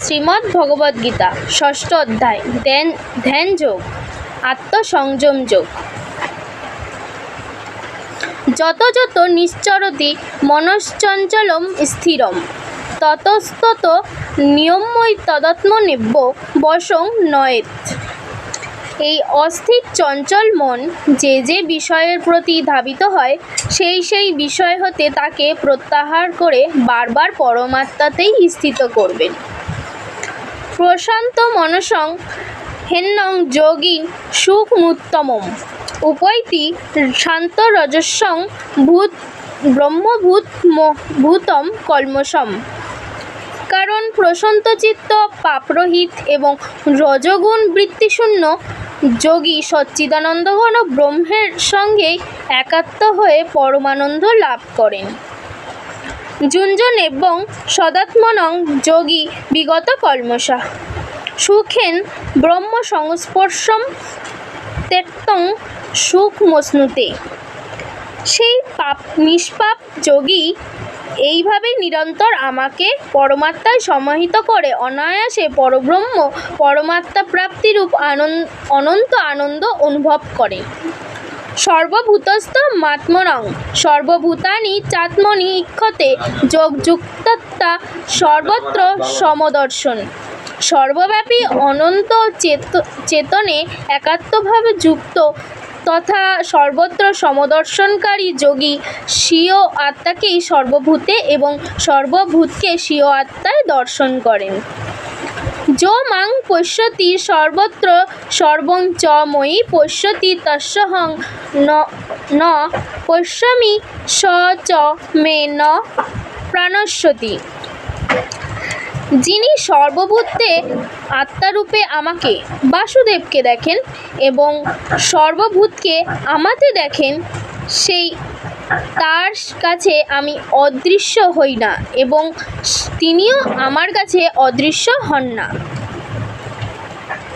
শ্রীমদ্ ভগবদ্গীতা ষষ্ঠ অধ্যায়, ধ্যান ধ্যান যোগ আত্মসংযম যোগ যত যত নিশ্চরতি মনশ্চঞ্চলম স্থিরম, ততস্তত নিয়মই তদাত্মনিব্য বসং নয়েত। এই অস্থির চঞ্চল মন যে যে বিষয়ের প্রতি ধাবিত হয়, সেই সেই বিষয় হতে তাকে প্রত্যাহার করে বারবার পরমাত্মাতেই স্থিত করবেন। প্রশান্ত মনসং হেন্নং যোগী সুখমুত্তমম উপৈতি শান্ত রজস্বং ভূত ব্রহ্মভূত ভূতম কলমসম কারণ প্রশান্ত চিত্ত পাপরহিত এবং রজগুণ বৃত্তিশূন্য যোগী সচ্চিদানন্দ ঘন ব্রহ্মের সঙ্গে একাত্ম হয়ে পরমানন্দ লাভ করেন। যুঞ্জন এবং সদাত্মনং যোগী বিগত কলমশা সুখেন ব্রহ্ম সংস্পর্শম তেক্তং সুখ মসনুতে। সেই পাপ, নিষ্পাপ যোগী এইভাবে নিরন্তর আমাকে পরমাত্মায় সমাহিত করে অনায়াসে পরব্রহ্ম, পরমাত্মা প্রাপ্তিরূপ আনন্দ অনন্ত আনন্দ অনুভব করে। সর্বভূতস্থ মাত্মনং সর্বভূতানি চাত্মনি ইক্ষতে যোগযুক্ততা সর্বত্র সমদর্শন। সর্বব্যাপী অনন্ত চেত চেতনে একাত্মভাবে যুক্ত তথা সর্বত্র সমদর্শনকারী যোগী স্বীয় আত্মাকেই সর্বভূতে এবং সর্বভূতকে স্বীয় আত্মায় দর্শন করেন। যো মাং পশ্যতি সর্বত্র সর্বং চ ময়ি পশ্যতি তস্যহং ন পশ্যমি স চ মে ন প্রাণস্যতি যিনি সর্বভূতে আত্মারূপে আমাকে বাসুদেবকে দেখেন এবং সর্বভূতকে আমাতে দেখেন, সেই তার কাছে আমি অদৃশ্য হই না এবং তিনিও আমার কাছে অদৃশ্য হন না।